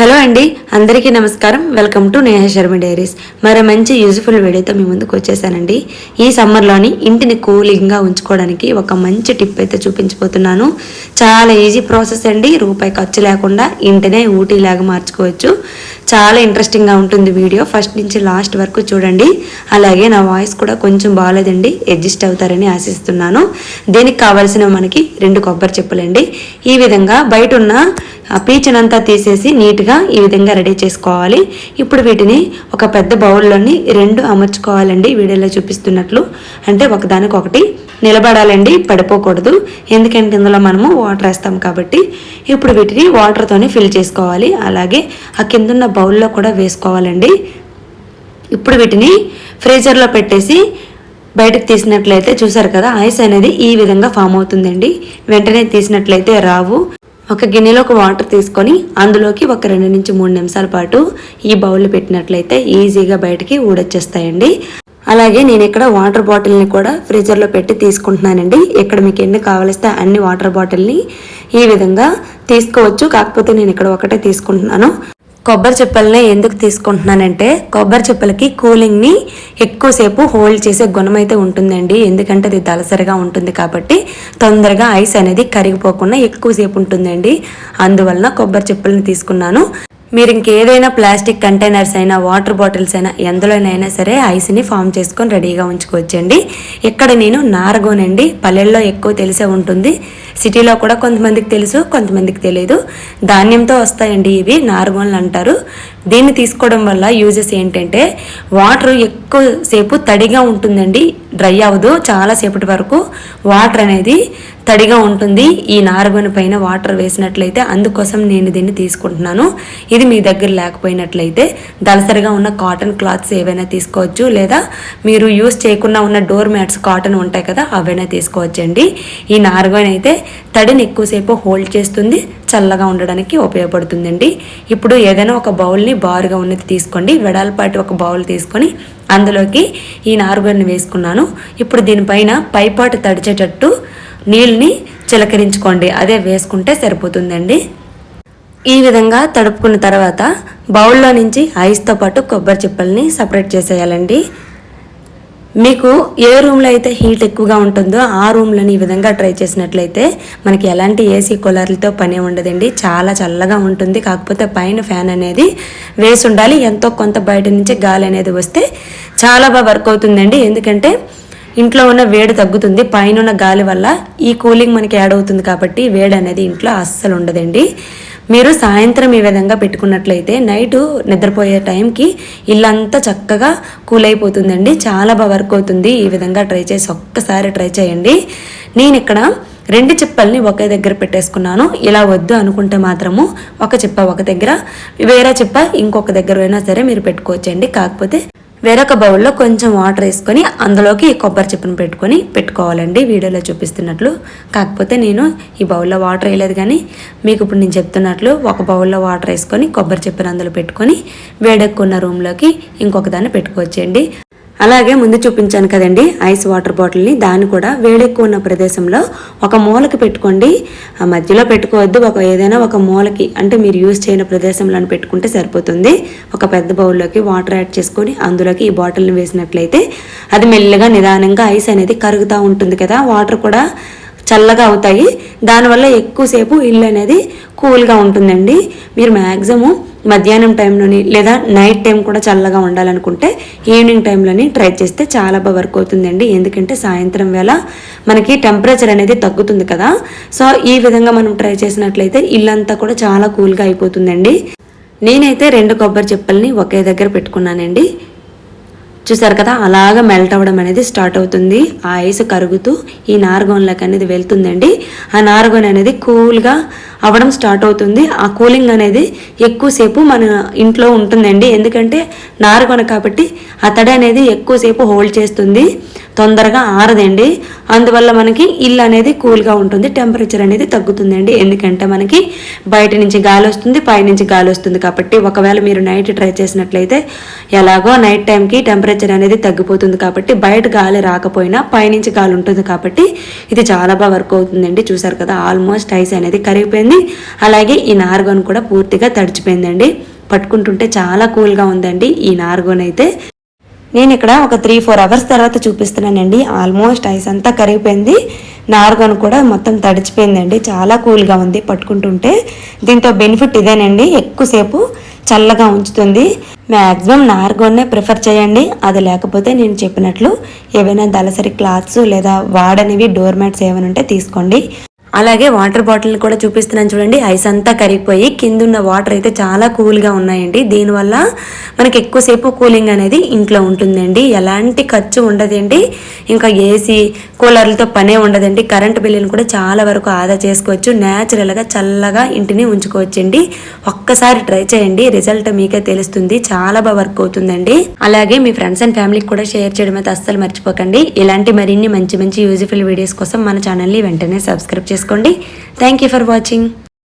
Hello అండి అందరికీ నమస్కారం. Welcome to Neha Sharma diaries. మరో మంచి యూజ్ఫుల్ వీడియోతో మీ ముందుకు వచ్చేసానండి. ఈ సమ్మర్లోని ఇంటిని కూలింగ్గా ఉంచుకోవడానికి ఒక మంచి టిప్ అయితే చూపించబోతున్నాను. చాలా ఈజీ ప్రాసెస్ అండి. రూపాయి ఖర్చు లేకుండా ఇంటినే ఊటీలాగా మార్చుకోవచ్చు. చాలా ఇంట్రెస్టింగ్గా ఉంటుంది వీడియో. ఫస్ట్ నుంచి లాస్ట్ వరకు చూడండి. అలాగే నా వాయిస్ కూడా కొంచెం బాగాలేదండి. అడ్జస్ట్ అవుతారని ఆశిస్తున్నాను. దీనికి కావాల్సిన మనకి రెండు కొబ్బరి చెప్పులండి. ఈ విధంగా బయట ఉన్న ఆ పీచునంతా తీసేసి నీట్గా ఈ విధంగా రెడీ చేసుకోవాలి. ఇప్పుడు వీటిని ఒక పెద్ద బౌల్లోని రెండు అమర్చుకోవాలండి వీడియోలో చూపిస్తున్నట్లు. అంటే ఒకదానికొకటి నిలబడాలండి పడిపోకూడదు. ఎందుకంటే ఇందులో మనము వాటర్ వేస్తాం కాబట్టి. ఇప్పుడు వీటిని వాటర్తోనే ఫిల్ చేసుకోవాలి. అలాగే ఆ కిందున్న బౌల్లో కూడా వేసుకోవాలండి. ఇప్పుడు వీటిని ఫ్రీజర్లో పెట్టేసి బయటకు తీసినట్లయితే చూసారు కదా ఐస్ అనేది ఈ విధంగా ఫామ్ అవుతుందండి. వెంటనే తీసినట్లయితే రావు. ఒక గిన్నెలోకి వాటర్ తీసుకొని అందులోకి ఒక రెండు నుంచి మూడు నిమిషాల పాటు ఈ బౌల్ పెట్టినట్లయితే ఈజీగా బయటికి ఊడొచ్చేస్తాయండి. అలాగే నేను ఇక్కడ వాటర్ బాటిల్ని కూడా ఫ్రీజర్లో పెట్టి తీసుకుంటున్నానండి. ఇక్కడ మీకు ఎన్ని కావలిస్తే అన్ని వాటర్ బాటిల్ని ఈ విధంగా తీసుకోవచ్చు. కాకపోతే నేను ఇక్కడ ఒకటే తీసుకుంటున్నాను. కొబ్బరి చెప్పలనే ఎందుకు తీసుకుంటున్నానంటే కొబ్బరి చెప్పలకి కూలింగ్ని ఎక్కువసేపు హోల్డ్ చేసే గుణం అయితే ఉంటుందండి. ఎందుకంటే అది దలసరిగా ఉంటుంది కాబట్టి తొందరగా ఐస్ అనేది కరిగిపోకుండా ఎక్కువసేపు ఉంటుందండి. అందువలన కొబ్బరి చెప్పులను తీసుకున్నాను. మీరు ఇంకేదైనా ప్లాస్టిక్ కంటైనర్స్ అయినా వాటర్ బాటిల్స్ అయినా ఎందులోనైనా సరే ఐస్ని ఫామ్ చేసుకొని రెడీగా ఉంచుకోవచ్చండి. ఇక్కడ నేను నారగోనండి. పల్లెల్లో ఎక్కువ తెలిసే ఉంటుంది. సిటీలో కూడా కొంతమందికి తెలుసు కొంతమందికి తెలియదు ధాన్యంతో వస్తాయండి ఇవి నారగోన్లు అంటారు. దీన్ని తీసుకోవడం వల్ల యూజెస్ ఏంటంటే వాటర్ ఎక్కువసేపు తడిగా ఉంటుందండి డ్రై అవ్వదు. చాలాసేపటి వరకు వాటర్ అనేది తడిగా ఉంటుంది. ఈ నారగొని పైన వాటర్ వేసినట్లయితే అందుకోసం నేను దీన్ని తీసుకుంటున్నాను. ఇది మీ దగ్గర లేకపోయినట్లయితే దళసరిగా ఉన్న కాటన్ క్లాత్స్ ఏవైనా తీసుకోవచ్చు. లేదా మీరు యూస్ చేయకుండా ఉన్న డోర్ మ్యాట్స్ కాటన్ ఉంటాయి కదా అవైనా తీసుకోవచ్చండి. ఈ నారగొని అయితే తడిని ఎక్కువసేపు హోల్డ్ చేస్తుంది. చల్లగా ఉండడానికి ఉపయోగపడుతుందండి. ఇప్పుడు ఏదైనా ఒక బౌల్ని బారుగా ఉన్నది తీసుకోండి. వెడల్పాటి ఒక బౌల్ తీసుకొని అందులోకి ఈ నారుగొని వేసుకున్నాను. ఇప్పుడు దీనిపైన పైపాటు తడిచేటట్టు నీళ్ళని చిలకరించుకోండి. అదే వేసుకుంటే సరిపోతుందండి. ఈ విధంగా తడుపుకున్న తర్వాత బౌల్లో నుంచి ఐస్తో పాటు కొబ్బరి చిప్పల్ని సపరేట్ చేసేయాలండి. మీకు ఏ రూమ్లో అయితే హీట్ ఎక్కువగా ఉంటుందో ఆ రూమ్లను ఈ విధంగా ట్రై చేసినట్లయితే మనకి ఎలాంటి ఏసీ కూలర్లతో పని ఉండదండి. చాలా చల్లగా ఉంటుంది. కాకపోతే పైన ఫ్యాన్ అనేది వేసి ఉండాలి. ఎంతో కొంత బయట నుంచి గాలి అనేది వస్తే చాలా బాగా వర్క్ అవుతుందండి. ఎందుకంటే ఇంట్లో ఉన్న వేడి తగ్గుతుంది. పైన ఉన్న గాలి వల్ల ఈ కూలింగ్ మనకి యాడ్ అవుతుంది కాబట్టి వేడి అనేది ఇంట్లో అస్సలు ఉండదండి. మీరు సాయంత్రం ఈ విధంగా పెట్టుకున్నట్లయితే నైట్ నిద్రపోయే టైంకి ఇల్లంతా చక్కగా కూల్ అయిపోతుందండి. చాలా బాగా వర్క్ అవుతుంది. ఈ విధంగా ట్రై చేసి ఒక్కసారి ట్రై చేయండి. నేను ఇక్కడ రెండు చిప్పల్ని ఒకే దగ్గర పెట్టేసుకున్నాను. ఇలా వద్దు అనుకుంటే మాత్రము ఒక చిప్ప ఒక దగ్గర వేరే చిప్ప ఇంకొక దగ్గర అయినా సరే మీరు పెట్టుకోవచ్చండి. కాకపోతే వేరొక బౌల్లో కొంచెం వాటర్ వేసుకొని అందులోకి ఈ కొబ్బరి చిప్పను పెట్టుకొని పెట్టుకోవాలండి. వీడియోలో చూపిస్తున్నట్లు. కాకపోతే నేను ఈ బౌల్లో వాటర్ వేయలేదు కానీ మీకు ఇప్పుడు నేను చెప్తున్నట్లు ఒక బౌల్లో వాటర్ వేసుకొని కొబ్బరి చిప్పను అందులో పెట్టుకొని వేడెక్కున్న రూమ్లోకి ఇంకొక దాన్ని పెట్టుకోవచ్చండి. అలాగే ముందు చూపించాను కదండి ఐస్ వాటర్ బాటిల్ని. దాన్ని కూడా వేడెక్కువ ఉన్న ప్రదేశంలో ఒక మూలకి పెట్టుకోండి. ఆ మధ్యలో పెట్టుకోవద్దు ఒక ఏదైనా ఒక మూలకి అంటే మీరు యూజ్ చేయని ప్రదేశంలో పెట్టుకుంటే సరిపోతుంది. ఒక పెద్ద బౌల్లోకి వాటర్ యాడ్ చేసుకొని అందులోకి ఈ బాటిల్ని వేసినట్లయితే అది మెల్లగా నిదానంగా ఐస్ అనేది కరుగుతూ ఉంటుంది కదా. వాటర్ కూడా చల్లగా అవుతాయి. దానివల్ల ఎక్కువసేపు ఇల్లు అనేది కూల్గా ఉంటుందండి. మీరు మ్యాక్సిమం మధ్యాహ్నం టైంలోని లేదా నైట్ టైం కూడా చల్లగా ఉండాలనుకుంటే ఈవినింగ్ టైంలోని ట్రై చేస్తే చాలా బాగా వర్క్ అవుతుందండి. ఎందుకంటే సాయంత్రం వేళ మనకి టెంపరేచర్ అనేది తగ్గుతుంది కదా. సో ఈ విధంగా మనం ట్రై చేసినట్లయితే ఇల్లంతా కూడా చాలా కూల్గా అయిపోతుందండి. నేనైతే రెండు కొబ్బరి చెప్పల్ని ఒకే దగ్గర పెట్టుకున్నానండి. చూసారు కదా అలాగ మెల్ట్ అవ్వడం అనేది స్టార్ట్ అవుతుంది. ఆ ఐస్ కరుగుతూ ఈ నార్గోన్లోకి అనేది వెళ్తుందండి. ఆ నార్గోన్ అనేది కూల్గా అవ్వడం స్టార్ట్ అవుతుంది. ఆ కూలింగ్ అనేది ఎక్కువసేపు మన ఇంట్లో ఉంటుందండి. ఎందుకంటే నార్గొన కాబట్టి ఆ తడి అనేది ఎక్కువసేపు హోల్డ్ చేస్తుంది. తొందరగా ఆరదండి. అందువల్ల మనకి ఇల్లు అనేది కూల్గా ఉంటుంది టెంపరేచర్ అనేది తగ్గుతుందండి. ఎందుకంటే మనకి బయట నుంచి గాలి వస్తుంది పైనుంచి గాలి వస్తుంది కాబట్టి ఒకవేళ మీరు నైట్ ట్రై చేసినట్లయితే ఎలాగో నైట్ టైంకి టెంపరేచర్ అనేది తగ్గిపోతుంది కాబట్టి బయట గాలి రాకపోయినా పైనుంచి గాలి ఉంటుంది కాబట్టి ఇది చాలా బాగా వర్క్ అవుతుందండి. చూసారు కదా ఆల్మోస్ట్ ఐస్ అనేది కరిగిపోయింది. అలాగే ఈ నార్గోన్ కూడా పూర్తిగా తడిచిపోయిందండి. పట్టుకుంటుంటే చాలా కూల్గా ఉందండి ఈ నార్గోన్ అయితే. నేను ఇక్కడ ఒక త్రీ ఫోర్ అవర్స్ తర్వాత చూపిస్తున్నానండి. ఆల్మోస్ట్ ఐస్ అంతా కరిగిపోయింది. నార్గన్ కూడా మొత్తం తడిచిపోయిందండి. చాలా కూల్గా ఉంది పట్టుకుంటుంటే. దీంతో బెనిఫిట్ ఇదేనండి. ఎక్కువసేపు చల్లగా ఉంచుతుంది. మ్యాక్సిమం నార్గోన్నే ప్రిఫర్ చేయండి. అది లేకపోతే నేను చెప్పినట్లు ఏవైనా దళసరి క్లాత్స్ లేదా వాడనివి డోర్ మ్యాట్స్ ఏమైనా ఉంటే తీసుకోండి. అలాగే వాటర్ బాటిల్ కూడా చూపిస్తున్నాను చూడండి. ఐస్ అంతా కరిగిపోయి కింద ఉన్న వాటర్ అయితే చాలా కూల్గా ఉన్నాయండి. దీనివల్ల మనకి ఎక్కువసేపు కూలింగ్ అనేది ఇంట్లో ఉంటుందండి. ఎలాంటి ఖర్చు ఉండదండి. ఇంకా ఏసీ కూలర్లతో పనే ఉండదండి. కరెంట్ బిల్లును కూడా చాలా వరకు ఆదా చేసుకోవచ్చు. న్యాచురల్గా చల్లగా ఇంటిని ఉంచుకోవచ్చండి. ఒక్కసారి ట్రై చేయండి. రిజల్ట్ మీకే తెలుస్తుంది. చాలా బాగా వర్క్ అవుతుందండి. అలాగే మీ ఫ్రెండ్స్ అండ్ ఫ్యామిలీకి కూడా షేర్ చేయడం అయితే అస్సలు మర్చిపోకండి. ఇలాంటి మరిన్ని మంచి మంచి యూజ్ఫుల్ వీడియోస్ కోసం మన ఛానల్ని వెంటనే సబ్స్క్రైబ్ చేసుకోండి. Thank you for watching